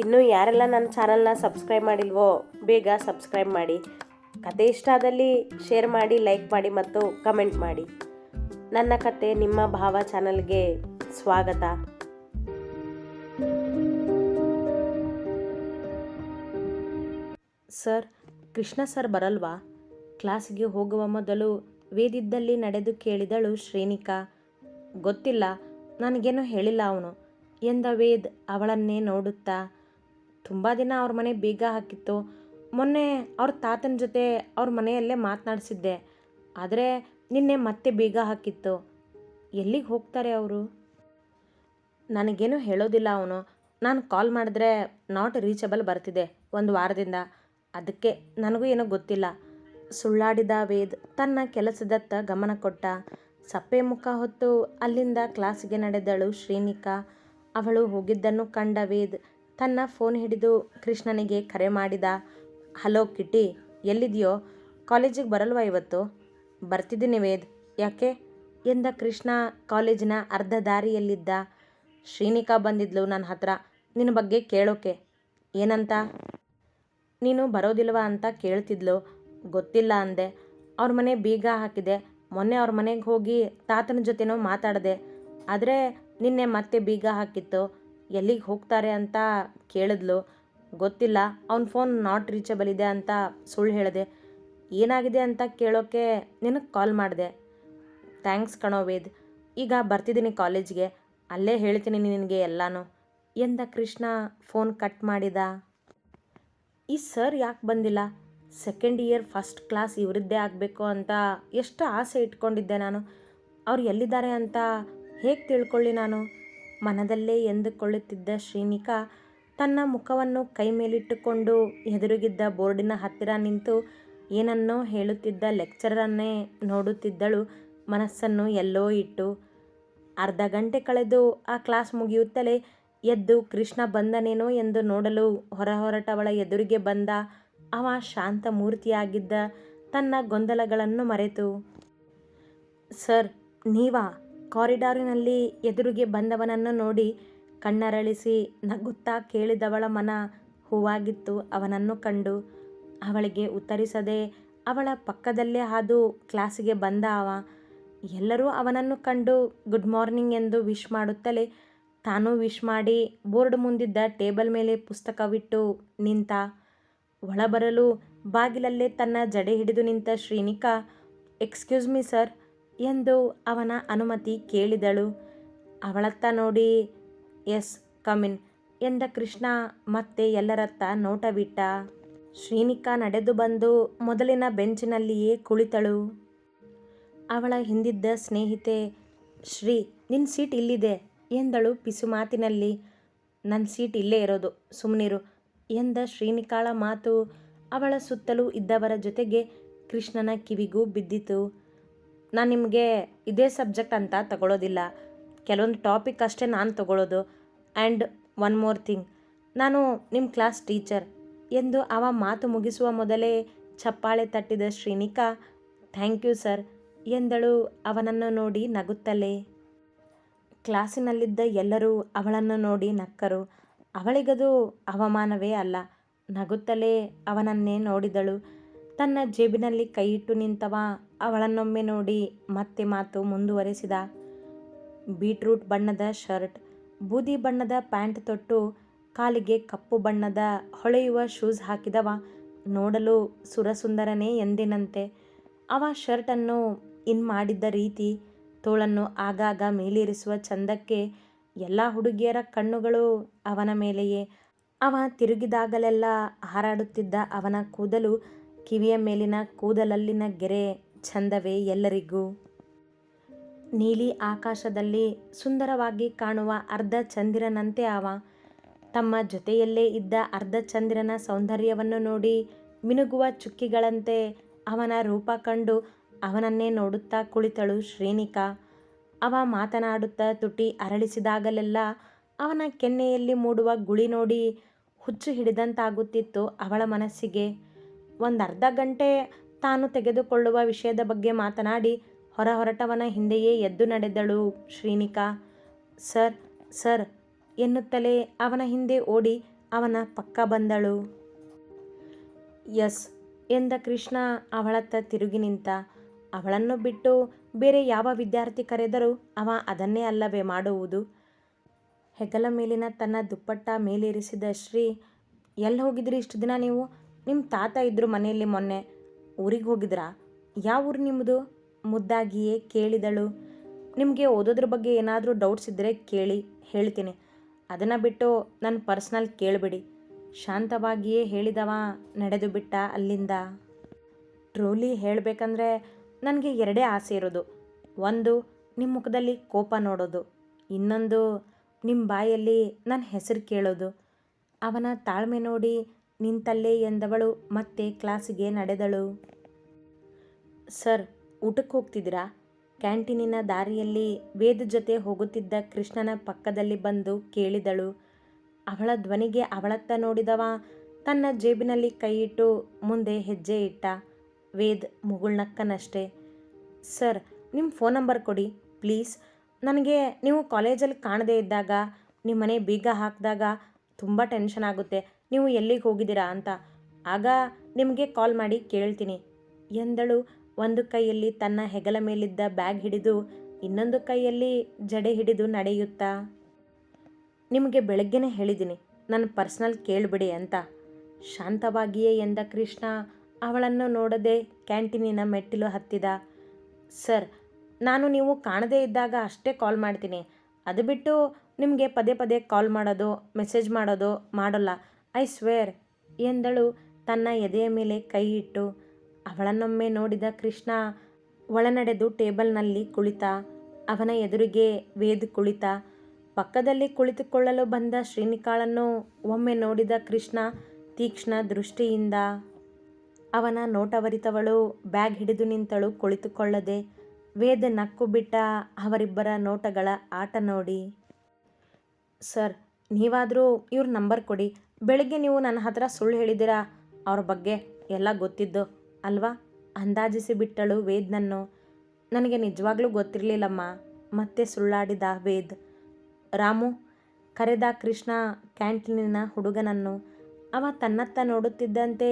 ಇನ್ನೂ ಯಾರೆಲ್ಲ ನನ್ನ ಚಾನಲ್ನ ಸಬ್ಸ್ಕ್ರೈಬ್ ಮಾಡಿಲ್ವೋ, ಬೇಗ ಸಬ್ಸ್ಕ್ರೈಬ್ ಮಾಡಿ. ಕತೆ ಇಷ್ಟ ಆದಲ್ಲಿ ಶೇರ್ ಮಾಡಿ, ಲೈಕ್ ಮಾಡಿ ಮತ್ತು ಕಮೆಂಟ್ ಮಾಡಿ. ನನ್ನ ಕತೆ ನಿಮ್ಮ ಭಾವ ಚಾನಲ್ಗೆ ಸ್ವಾಗತ. ಸರ್, ಕೃಷ್ಣ ಸರ್ ಬರಲ್ವಾ? ಕ್ಲಾಸ್ಗೆ ಹೋಗುವ ಮೊದಲು ವೇದಿದ್ದಲ್ಲಿ ನಡೆದು ಕೇಳಿದಳು ಶ್ರೇನಿಕಾ. ಗೊತ್ತಿಲ್ಲ, ನನಗೇನು ಹೇಳಿಲ್ಲ ಅವನು. ಎಂದ ವೇದ್ ಅವಳನ್ನೇ ನೋಡುತ್ತಾ ತುಂಬ ದಿನ ಅವ್ರ ಮನೆ ಬೀಗ ಹಾಕಿತ್ತು. ಮೊನ್ನೆ ಅವ್ರ ತಾತನ ಜೊತೆ ಅವ್ರ ಮನೆಯಲ್ಲೇ ಮಾತನಾಡಿಸಿದ್ದೆ. ಆದರೆ ನಿನ್ನೆ ಮತ್ತೆ ಬೀಗ ಹಾಕಿತ್ತು. ಎಲ್ಲಿಗೆ ಹೋಗ್ತಾರೆ ಅವರು? ನನಗೇನು ಹೇಳೋದಿಲ್ಲ ಅವನು. ನಾನು ಕಾಲ್ ಮಾಡಿದ್ರೆ ನಾಟ್ ರೀಚಬಲ್ ಬರ್ತಿದೆ ಒಂದು ವಾರದಿಂದ. ಅದಕ್ಕೆ ನನಗೂ ಏನೋ ಗೊತ್ತಿಲ್ಲ. ಸುಳ್ಳಾಡಿದ ವೇದ್ ತನ್ನ ಕೆಲಸದತ್ತ ಗಮನ ಕೊಟ್ಟ. ಸಪ್ಪೆ ಮುಖ ಹೊತ್ತು ಅಲ್ಲಿಂದ ಕ್ಲಾಸಿಗೆ ನಡೆದಳು ಶ್ರೀನಿಕಾ. ಅವಳು ಹೋಗಿದ್ದನ್ನು ಕಂಡ ವೇದ್ ತನ್ನ ಫೋನ್ ಹಿಡಿದು ಕೃಷ್ಣನಿಗೆ ಕರೆ ಮಾಡಿದ, ಹಲೋ ಕಿಟಿ ಎಲ್ಲಿದೆಯೋ? ಕಾಲೇಜಿಗೆ ಬರಲ್ವಾ ಇವತ್ತು? ಬರ್ತಿದ್ದೀನಿ ವೇದ್. ಯಾಕೆ? ಎಂದ ಕೃಷ್ಣ ಕಾಲೇಜಿನ ಅರ್ಧ ದಾರಿಯಲ್ಲಿದ್ದ ಶ್ರೀನಿಕಾ ಬಂದಿದ್ಲು ನನ್ನ ಹತ್ರ. ನಿನ್ನ ಬಗ್ಗೆ ಕೇಳೋಕೆ. ಏನಂತ? ನೀನು ಬರೋದಿಲ್ವಾ ಅಂತ ಕೇಳ್ತಿದ್ಲು. ಗೊತ್ತಿಲ್ಲ ಅಂದೆ. ಅವ್ರ ಮನೆ ಬೀಗ ಹಾಕಿದೆ. ಮೊನ್ನೆ ಅವ್ರ ಮನೆಗೆ ಹೋಗಿ ತಾತನ ಜೊತೆನೂ ಮಾತಾಡಿದೆ. ಆದರೆ ನಿನ್ನೆ ಮತ್ತೆ ಬೀಗ ಹಾಕಿತ್ತು. ಎಲ್ಲಿಗೆ ಹೋಗ್ತಾರೆ ಅಂತ ಕೇಳಿದ್ಲು. ಗೊತ್ತಿಲ್ಲ. ಅವ್ನ ಫೋನ್ ನಾಟ್ ರೀಚಬಲ್ ಇದೆ ಅಂತ ಸುಳ್ಳು ಹೇಳಿದೆ. ಏನಾಗಿದೆ ಅಂತ ಕೇಳೋಕ್ಕೆ ನಿನಗೆ ಕಾಲ್ ಮಾಡಿದೆ. ಥ್ಯಾಂಕ್ಸ್ ಕಣೋ ವೇದ್. ಈಗ ಬರ್ತಿದ್ದೀನಿ ಕಾಲೇಜ್ಗೆ. ಅಲ್ಲೇ ಹೇಳ್ತೀನಿ ನಿನಗೆ ಎಲ್ಲನೂ. ಎಂದ ಕೃಷ್ಣ ಫೋನ್ ಕಟ್ ಮಾಡಿದ. ಈ ಸರ್ ಯಾಕೆ ಬಂದಿಲ್ಲ? ಸೆಕೆಂಡ್ ಇಯರ್ ಫಸ್ಟ್ ಕ್ಲಾಸ್ ಇವರಿದ್ದೇ ಆಗಬೇಕು ಅಂತ ಎಷ್ಟು ಆಸೆ ಇಟ್ಕೊಂಡಿದ್ದೆ ನಾನು. ಅವ್ರು ಎಲ್ಲಿದ್ದಾರೆ ಅಂತ ಹೇಗೆ ತಿಳ್ಕೊಳ್ಳಿ ನಾನು? ಮನದಲ್ಲೇ ಎಂದುಕೊಳ್ಳುತ್ತಿದ್ದ ಶ್ರೀನಿಕ ತನ್ನ ಮುಖವನ್ನು ಕೈ ಮೇಲಿಟ್ಟುಕೊಂಡು ಎದುರುಗಿದ್ದ ಬೋರ್ಡಿನ ಹತ್ತಿರ ನಿಂತು ಏನನ್ನೋ ಹೇಳುತ್ತಿದ್ದ ಲೆಕ್ಚರನ್ನೇ ನೋಡುತ್ತಿದ್ದಳು ಮನಸ್ಸನ್ನು ಎಲ್ಲೋ ಇಟ್ಟು. ಅರ್ಧ ಗಂಟೆ ಕಳೆದು ಆ ಕ್ಲಾಸ್ ಮುಗಿಯುತ್ತಲೇ ಎದ್ದು ಕೃಷ್ಣ ಬಂದನೇನೋ ಎಂದು ನೋಡಲು ಹೊರ ಹೊರಟವಳ ಎದುರಿಗೆ ಬಂದ ಅವ ಶಾಂತ ಮೂರ್ತಿಯಾಗಿದ್ದ ತನ್ನ ಗೊಂದಲಗಳನ್ನು ಮರೆತು. ಸರ್, ನೀವಾ? ಕಾರಿಡಾರಿನಲ್ಲಿ ಎದುರಿಗೆ ಬಂದವನನ್ನು ನೋಡಿ ಕಣ್ಣರಳಿಸಿ ನಗುತ್ತಾ ಕೇಳಿದವಳ ಮನ ಹೂವಾಗಿತ್ತು ಅವನನ್ನು ಕಂಡು. ಅವಳಿಗೆ ಉತ್ತರಿಸದೆ ಅವಳ ಪಕ್ಕದಲ್ಲೇ ಹಾದು ಕ್ಲಾಸಿಗೆ ಬಂದ ಅವ. ಎಲ್ಲರೂ ಅವನನ್ನು ಕಂಡು ಗುಡ್ ಮಾರ್ನಿಂಗ್ ಎಂದು ವಿಶ್ ಮಾಡುತ್ತಲೇ ತಾನೂ ವಿಶ್ ಮಾಡಿ ಬೋರ್ಡ್ ಮುಂದಿದ್ದ ಟೇಬಲ್ ಮೇಲೆ ಪುಸ್ತಕವಿಟ್ಟು ನಿಂತ. ಒಳಬರಲು ಬಾಗಿಲಲ್ಲೇ ತನ್ನ ಜಡೆ ಹಿಡಿದು ನಿಂತ ಶ್ರೀನಿಕಾ, ಎಕ್ಸ್ಕ್ಯೂಸ್ ಮೀ ಸರ್ ಎಂದು ಅವನ ಅನುಮತಿ ಕೇಳಿದಳು. ಅವಳತ್ತ ನೋಡಿ, ಎಸ್ ಕಮಿನ್ ಎಂದ ಕೃಷ್ಣ ಮತ್ತೆ ಎಲ್ಲರತ್ತ ನೋಟ ಬಿಟ್ಟ ಶ್ರೀನಿಕಾ ನಡೆದು ಬಂದು ಮೊದಲಿನ ಬೆಂಚಿನಲ್ಲಿಯೇ ಕುಳಿತಳು. ಅವಳ ಹಿಂದಿದ್ದ ಸ್ನೇಹಿತೆ, ಶ್ರೀ ನಿನ್ನ ಸೀಟ್ ಇಲ್ಲಿದೆ ಎಂದಳು ಪಿಸು ಮಾತಿನಲ್ಲಿ. ನನ್ನ ಸೀಟ್ ಇಲ್ಲೇ ಇರೋದು ಸುಮ್ಮನಿರು ಎಂದ ಶ್ರೀನಿಕಾಳ ಮಾತು ಅವಳ ಸುತ್ತಲೂ ಇದ್ದವರ ಜೊತೆಗೆ ಕೃಷ್ಣನ ಕಿವಿಗೂ ಬಿದ್ದಿತು. ನಾನು ನಿಮಗೆ ಇದೇ ಸಬ್ಜೆಕ್ಟ್ ಅಂತ ತಗೊಳ್ಳೋದಿಲ್ಲ ಕೆಲವೊಂದು ಟಾಪಿಕ್ ಅಷ್ಟೇ ನಾನು ತಗೊಳ್ಳೋದು ಆ್ಯಂಡ್ ಒನ್ ಮೋರ್ ಥಿಂಗ್, ನಾನು ನಿಮ್ಮ ಕ್ಲಾಸ್ ಟೀಚರ್. ಎಂದು ಅವ ಮಾತು ಮುಗಿಸುವ ಮೊದಲೇ ಚಪ್ಪಾಳೆ ತಟ್ಟಿದ ಶ್ರೀನಿಕಾ, ಥ್ಯಾಂಕ್ ಯು ಸರ್ ಎಂದಳು ಅವನನ್ನು ನೋಡಿ ನಗುತ್ತಲೇ. ಕ್ಲಾಸಿನಲ್ಲಿದ್ದ ಎಲ್ಲರೂ ಅವಳನ್ನು ನೋಡಿ ನಕ್ಕರು. ಅವಳಿಗದು ಅವಮಾನವೇ ಅಲ್ಲ, ನಗುತ್ತಲೇ ಅವನನ್ನೇ ನೋಡಿದಳು. ತನ್ನ ಜೇಬಿನಲ್ಲಿ ಕೈಯಿಟ್ಟು ನಿಂತವ ಅವಳನ್ನೊಮ್ಮೆ ನೋಡಿ ಮತ್ತೆ ಮಾತು ಮುಂದುವರೆಸಿದ. ಬೀಟ್ರೂಟ್ ಬಣ್ಣದ ಶರ್ಟ್, ಬೂದಿ ಬಣ್ಣದ ಪ್ಯಾಂಟ್ ತೊಟ್ಟು ಕಾಲಿಗೆ ಕಪ್ಪು ಬಣ್ಣದ ಹೊಳೆಯುವ ಶೂಸ್ ಹಾಕಿದವ. ನೋಡಲು ಸುರಸುಂದರನೇ ಎಂದಿನಂತೆ. ಅವ ಶರ್ಟನ್ನು ಇನ್ ಮಾಡಿದ್ದ ರೀತಿ ತೋಳನ್ನು ಆಗಾಗ ಮೇಲಿರಿಸುವ ಚಂದಕ್ಕೆ ಎಲ್ಲ ಹುಡುಗಿಯರ ಕಣ್ಣುಗಳು ಅವನ ಮೇಲೆಯೇ. ಅವ ತಿರುಗಿದಾಗಲೆಲ್ಲ ಹಾರಾಡುತ್ತಿದ್ದ ಅವನ ಕೂದಲು ಕಿವಿಯ ಮೇಲಿನ ಕೂದಲಲ್ಲಿನ ಗೆರೆ ಚಂದವೇ ಎಲ್ಲರಿಗೂ. ನೀಲಿ ಆಕಾಶದಲ್ಲಿ ಸುಂದರವಾಗಿ ಕಾಣುವ ಅರ್ಧ ಚಂದಿರನಂತೆ ಅವ ತಮ್ಮ ಜೊತೆಯಲ್ಲೇ ಇದ್ದ ಅರ್ಧ ಚಂದಿರನ ಸೌಂದರ್ಯವನ್ನು ನೋಡಿ ಮಿನುಗುವ ಚುಕ್ಕಿಗಳಂತೆ ಅವನ ರೂಪ ಕಂಡು ಅವನನ್ನೇ ನೋಡುತ್ತಾ ಕುಳಿತಳು ಶ್ರೀನಿಕಾ. ಅವ ಮಾತನಾಡುತ್ತಾ ತುಟಿ ಅರಳಿಸಿದಾಗಲೆಲ್ಲ ಅವನ ಕೆನ್ನೆಯಲ್ಲಿ ಮೂಡುವ ಗುಳಿ ನೋಡಿ ಹುಚ್ಚು ಹಿಡಿದಂತಾಗುತ್ತಿತ್ತು ಅವಳ ಮನಸ್ಸಿಗೆ. ಒಂದು ಅರ್ಧ ಗಂಟೆ ತಾನು ತೆಗೆದುಕೊಳ್ಳುವ ವಿಷಯದ ಬಗ್ಗೆ ಮಾತನಾಡಿ ಹೊರ ಹೊರಟವನ ಹಿಂದೆಯೇ ಎದ್ದು ನಡೆದಳು ಶ್ರೀನಿಕಾ. ಸರ್ ಸರ್, ಎನ್ನುತ್ತಲೇ ಅವನ ಹಿಂದೆ ಓಡಿ ಅವನ ಪಕ್ಕ ಬಂದಳು. ಎಸ್, ಎಂದ ಕೃಷ್ಣ ಅವಳತ್ತ ತಿರುಗಿ ನಿಂತ. ಅವಳನ್ನು ಬಿಟ್ಟು ಬೇರೆ ಯಾವ ವಿದ್ಯಾರ್ಥಿ ಕರೆದರೂ ಅವ ಅದನ್ನೇ ಅಲ್ಲವೇ ಮಾಡುವುದು? ಹೆಗಲ ಮೇಲಿನ ತನ್ನ ದುಪ್ಪಟ್ಟ ಮೇಲೇರಿಸಿದ ಶ್ರೀ ಎಲ್ಲಿ ಹೋಗಿದ್ರಿ ಇಷ್ಟು ದಿನ ನೀವು? ನಿಮ್ಮ ತಾತ ಇದ್ದರು ಮನೆಯಲ್ಲಿ ಮೊನ್ನೆ. ಊರಿಗೆ ಹೋಗಿದ್ರಾ? ಯಾವ ಊರು ನಿಮ್ಮದು? ಮುದ್ದಾಗಿಯೇ ಕೇಳಿದಳು. ನಿಮಗೆ ಓದೋದ್ರ ಬಗ್ಗೆ ಏನಾದರೂ ಡೌಟ್ಸ್ ಇದ್ದರೆ ಕೇಳಿ, ಹೇಳ್ತೀನಿ. ಅದನ್ನು ಬಿಟ್ಟು ನನ್ನ ಪರ್ಸ್ನಲ್ ಕೇಳಿಬಿಡಿ. ಶಾಂತವಾಗಿಯೇ ಹೇಳಿದವ ನಡೆದು ಬಿಟ್ಟ ಅಲ್ಲಿಂದ. ಟ್ರೂಲಿ ಹೇಳಬೇಕಂದ್ರೆ ನನಗೆ ಎರಡೇ ಆಸೆ ಇರೋದು. ಒಂದು ನಿಮ್ಮ ಮುಖದಲ್ಲಿ ಕೋಪ ನೋಡೋದು. ಇನ್ನೊಂದು ನಿಮ್ಮ ಬಾಯಲ್ಲಿ ನನ್ನ ಹೆಸರು ಕೇಳೋದು. ಅವನ ತಾಳ್ಮೆ ನೋಡಿ ನಿಂತಲ್ಲೇ ಎಂದವಳು ಮತ್ತೆ ಕ್ಲಾಸಿಗೆ ನಡೆದಳು. ಸರ್, ಊಟಕ್ಕೆ ಹೋಗ್ತಿದ್ದೀರಾ? ಕ್ಯಾಂಟೀನಿನ ದಾರಿಯಲ್ಲಿ ವೇದ ಜೊತೆ ಹೋಗುತ್ತಿದ್ದ ಕೃಷ್ಣನ ಪಕ್ಕದಲ್ಲಿ ಬಂದು ಕೇಳಿದಳು. ಅವಳ ಧ್ವನಿಗೆ ಅವಳತ್ತ ನೋಡಿದವ ತನ್ನ ಜೇಬಿನಲ್ಲಿ ಕೈಯಿಟ್ಟು ಮುಂದೆ ಹೆಜ್ಜೆ ಇಟ್ಟ. ವೇದ್ ಮುಗುಳ್ನಕ್ಕನಷ್ಟೇ. ಸರ್ ನಿಮ್ಮ ಫೋನ್ ನಂಬರ್ ಕೊಡಿ, ಪ್ಲೀಸ್. ನನಗೆ ನೀವು ಕಾಲೇಜಲ್ಲಿ ಕಾಣದೇ ಇದ್ದಾಗ ನಿಮ್ಮ ಮನೆ ಬೀಗ ಹಾಕಿದಾಗ ತುಂಬ ಟೆನ್ಷನ್ ಆಗುತ್ತೆ. ನೀವು ಎಲ್ಲಿಗೆ ಹೋಗಿದ್ದೀರಾ ಅಂತ. ಆಗ ನಿಮಗೆ ಕಾಲ್ ಮಾಡಿ ಕೇಳ್ತೀನಿ. ಎಂದಳು. ಒಂದು ಕೈಯಲ್ಲಿ ತನ್ನ ಹೆಗಲ ಮೇಲಿದ್ದ ಬ್ಯಾಗ್ ಹಿಡಿದು, ಇನ್ನೊಂದು ಕೈಯಲ್ಲಿ ಜಡೆ ಹಿಡಿದು ನಡೆಯುತ್ತಾ. ನಿಮಗೆ ಬೆಳಗ್ಗೆನೇ ಹೇಳಿದ್ದೀನಿ. ನನ್ನ ಪರ್ಸ್ನಲ್ ಕೇಳಿಬಿಡಿ ಅಂತ. ಶಾಂತವಾಗಿಯೇ ಎಂದ ಕೃಷ್ಣ, ಅವಳನ್ನು ನೋಡದೆ ಕ್ಯಾಂಟೀನಿನ ಮೆಟ್ಟಿಲು ಹತ್ತಿದ. ಸರ್, ನಾನು ನೀವು ಕಾಣದೇ ಇದ್ದಾಗ ಅಷ್ಟೇ ಕಾಲ್ ಮಾಡ್ತೀನಿ. ಅದು ಬಿಟ್ಟು ನಿಮಗೆ ಪದೇ ಪದೇ ಕಾಲ್ ಮಾಡೋದು, ಮೆಸೇಜ್ ಮಾಡೋದು ಮಾಡೋಲ್ಲ. ಐ ಸ್ವೇರ್ ಎಂದಳು ತನ್ನ ಎದೆಯ ಮೇಲೆ ಕೈ ಇಟ್ಟು. ಅವಳನ್ನೊಮ್ಮೆ ನೋಡಿದ ಕೃಷ್ಣ ಒಳನಡೆದು ಟೇಬಲ್ನಲ್ಲಿ ಕುಳಿತ, ಅವನ ಎದುರಿಗೆ ವೇದ್ ಕುಳಿತ. ಪಕ್ಕದಲ್ಲಿ ಕುಳಿತುಕೊಳ್ಳಲು ಬಂದ ಶ್ರೀನಿಕಾಳನ್ನು ಒಮ್ಮೆ ನೋಡಿದ ಕೃಷ್ಣ ತೀಕ್ಷ್ಣ ದೃಷ್ಟಿಯಿಂದ ಅವನ ನೋಟವರಿತವಳು ಬ್ಯಾಗ್ ಹಿಡಿದು ನಿಂತಳು ಕುಳಿತುಕೊಳ್ಳದೆ. ವೇದ ನಕ್ಕು ಬಿಟ್ಟ ಅವರಿಬ್ಬರ ನೋಟಗಳ ಆಟ ನೋಡಿ. ಸರ್, ನೀವಾದರೂ ಇವ್ರ ನಂಬರ್ ಕೊಡಿ. ಬೆಳಗ್ಗೆ ನೀವು ನನ್ನ ಹತ್ರ ಸುಳ್ಳು ಹೇಳಿದ್ದೀರಾ? ಅವ್ರ ಬಗ್ಗೆ ಎಲ್ಲ ಗೊತ್ತಿದ್ದು, ಅಲ್ವಾ? ಅಂದಾಜಿಸಿ ಬಿಟ್ಟಳು ವೇದ್ನನ್ನು. ನನಗೆ ನಿಜವಾಗ್ಲೂ ಗೊತ್ತಿರಲಿಲ್ಲಮ್ಮ, ಮತ್ತೆ ಸುಳ್ಳಾಡಿದ ವೇದ್. ರಾಮು, ಕರೆದ ಕೃಷ್ಣ ಕ್ಯಾಂಟೀನಿನ ಹುಡುಗನನ್ನು, ಅವ ತನ್ನತ್ತ ನೋಡುತ್ತಿದ್ದಂತೆ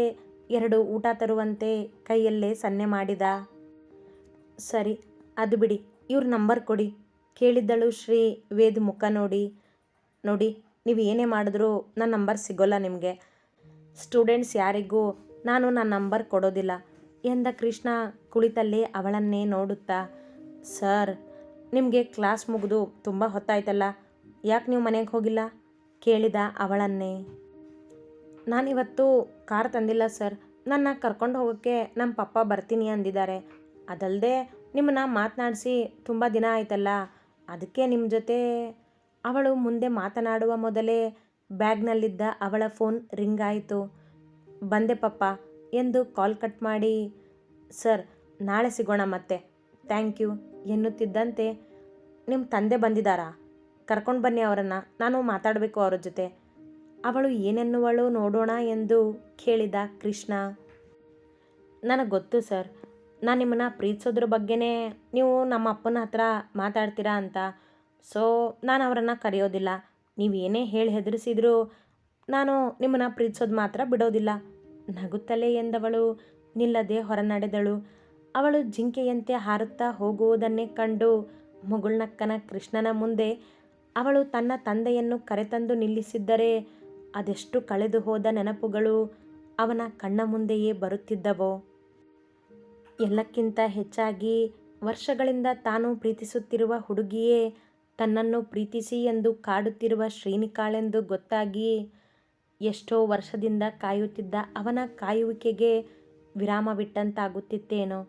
ಎರಡು ಊಟ ತರುವಂತೆ ಕೈಯಲ್ಲೇ ಸನ್ನೆ ಮಾಡಿದ. ಸರಿ, ಅದು ಬಿಡಿ, ಇವ್ರ ನಂಬರ್ ಕೊಡಿ, ಕೇಳಿದ್ದಳು ಶ್ರೀ ವೇದ್ ಮುಖ ನೋಡಿ ನೋಡಿ. ನೀವು ಏನೇ ಮಾಡಿದ್ರೂ ನನ್ನ ನಂಬರ್ ಸಿಗೋಲ್ಲ ನಿಮಗೆ. ಸ್ಟೂಡೆಂಟ್ಸ್ ಯಾರಿಗೂ ನಾನು ನನ್ನ ನಂಬರ್ ಕೊಡೋದಿಲ್ಲ. ಎಂದ ಕೃಷ್ಣ ಕುಳಿತಲ್ಲೇ ಅವಳನ್ನೇ ನೋಡುತ್ತಾ, ಸರ್, ನಿಮಗೆ ಕ್ಲಾಸ್ ಮುಗಿದು ತುಂಬ ಹೊತ್ತಾಯ್ತಲ್ಲ, ಯಾಕೆ ನೀವು ಮನೆಗೆ ಹೋಗಿಲ್ಲ? ಕೇಳಿದ ಅವಳನ್ನೇ. ನಾನಿವತ್ತು ಕಾರ್ ತಂದಿಲ್ಲ ಸರ್. ನನ್ನ ಕರ್ಕೊಂಡು ಹೋಗೋಕ್ಕೆ ನಮ್ಮ ಪಪ್ಪ ಬರ್ತೀನಿ ಅಂದಿದ್ದಾರೆ. ಅದಲ್ಲದೆ ನಿಮ್ಮನ್ನ ಮಾತನಾಡಿಸಿ ತುಂಬ ದಿನ ಆಯ್ತಲ್ಲ, ಅದಕ್ಕೆ ನಿಮ್ಮ ಜೊತೆ ಅವಳು ಮುಂದೆ ಮಾತನಾಡುವ ಮೊದಲೇ ಬ್ಯಾಗ್ನಲ್ಲಿದ್ದ ಅವಳ ಫೋನ್ ರಿಂಗ್ ಆಯಿತು. ಬಂದೆ ಪಪ್ಪ ಎಂದು ಕಾಲ್ ಕಟ್ ಮಾಡಿ, ಸರ್, ನಾಳೆ ಸಿಗೋಣ ಮತ್ತೆ. ಥ್ಯಾಂಕ್ ಯು ಎನ್ನುತ್ತಿದ್ದಂತೆ ನಿಮ್ಮ ತಂದೆ ಬಂದಿದ್ದಾರಾ ಕರ್ಕೊಂಡು ಬನ್ನಿ ಅವರನ್ನು. ನಾನು ಮಾತಾಡಬೇಕು ಅವರ ಜೊತೆ. ಅವಳು ಏನೆನ್ನುವಳು ನೋಡೋಣ ಎಂದು ಕೇಳಿದ ಕೃಷ್ಣ. ನನಗೆ ಗೊತ್ತು ಸರ್. ನಾನು ನಿಮ್ಮನ್ನು ಪ್ರೀತಿಸೋದ್ರ ಬಗ್ಗೆನೇ ನೀವು ನಮ್ಮ ಅಪ್ಪನ ಹತ್ರ ಮಾತಾಡ್ತೀರಾ ಅಂತ. ಸೊ ನಾನು ಅವರನ್ನು ಕರೆಯೋದಿಲ್ಲ. ನೀವು ಏನೇ ಹೇಳಿ ಹೆದರಿಸಿದ್ರು ನಾನು ನಿಮ್ಮನ್ನು ಪ್ರೀತಿಸೋದು ಮಾತ್ರ ಬಿಡೋದಿಲ್ಲ. ನಗುತ್ತಲೇ ಎಂದವಳು, ನಿಲ್ಲದೆ ಹೊರನಡೆದಳು. ಅವಳು ಜಿಂಕೆಯಂತೆ ಹಾರುತ್ತಾ ಹೋಗುವುದನ್ನೇ ಕಂಡು ಮುಗುಳ್ನಕ್ಕನ ಕೃಷ್ಣನ ಮುಂದೆ ಅವಳು ತನ್ನ ತಂದೆಯನ್ನು ಕರೆತಂದು ನಿಲ್ಲಿಸಿದ್ದರೆ ಅದೆಷ್ಟು ಕಳೆದು ಹೋದ ನೆನಪುಗಳು ಅವನ ಕಣ್ಣ ಮುಂದೆಯೇ ಬರುತ್ತಿದ್ದವೋ. ಎಲ್ಲಕ್ಕಿಂತ ಹೆಚ್ಚಾಗಿ ವರ್ಷಗಳಿಂದ ತಾನು ಪ್ರೀತಿಸುತ್ತಿರುವ ಹುಡುಗಿಯೇ ತನ್ನನ್ನು ಪ್ರೀತಿಸಿ ಎಂದು ಕಾಡುತ್ತಿರುವ ಶ್ರೀನಿಕಾಳೆಂದು ಗೊತ್ತಾಗಿ ಎಷ್ಟೋ ವರ್ಷದಿಂದ ಕಾಯುತ್ತಿದ್ದ ಅವನ ಕಾಯುವಿಕೆಗೆ ವಿರಾಮವಿಟ್ಟಂತಾಗುತ್ತಿತ್ತೇನೋ.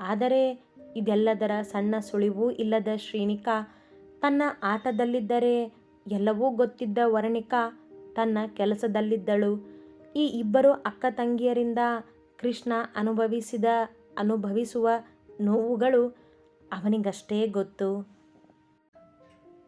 ಆದರೆ ಇದೆಲ್ಲದರ ಸಣ್ಣ ಸುಳಿವೂ ಇಲ್ಲದ ಶ್ರೀನಿಕಾ ತನ್ನ ಆಟದಲ್ಲಿದ್ದರೆ ಎಲ್ಲವೂ ಗೊತ್ತಿದ್ದ ವರ್ಣಿಕಾ ತನ್ನ ಕೆಲಸದಲ್ಲಿದ್ದಳು. ಈ ಇಬ್ಬರು ಅಕ್ಕ ತಂಗಿಯರಿಂದ ಕೃಷ್ಣ ಅನುಭವಿಸಿದ, ಅನುಭವಿಸುವ ನೋವುಗಳು ಅವನಿಗಷ್ಟೇ ಗೊತ್ತು.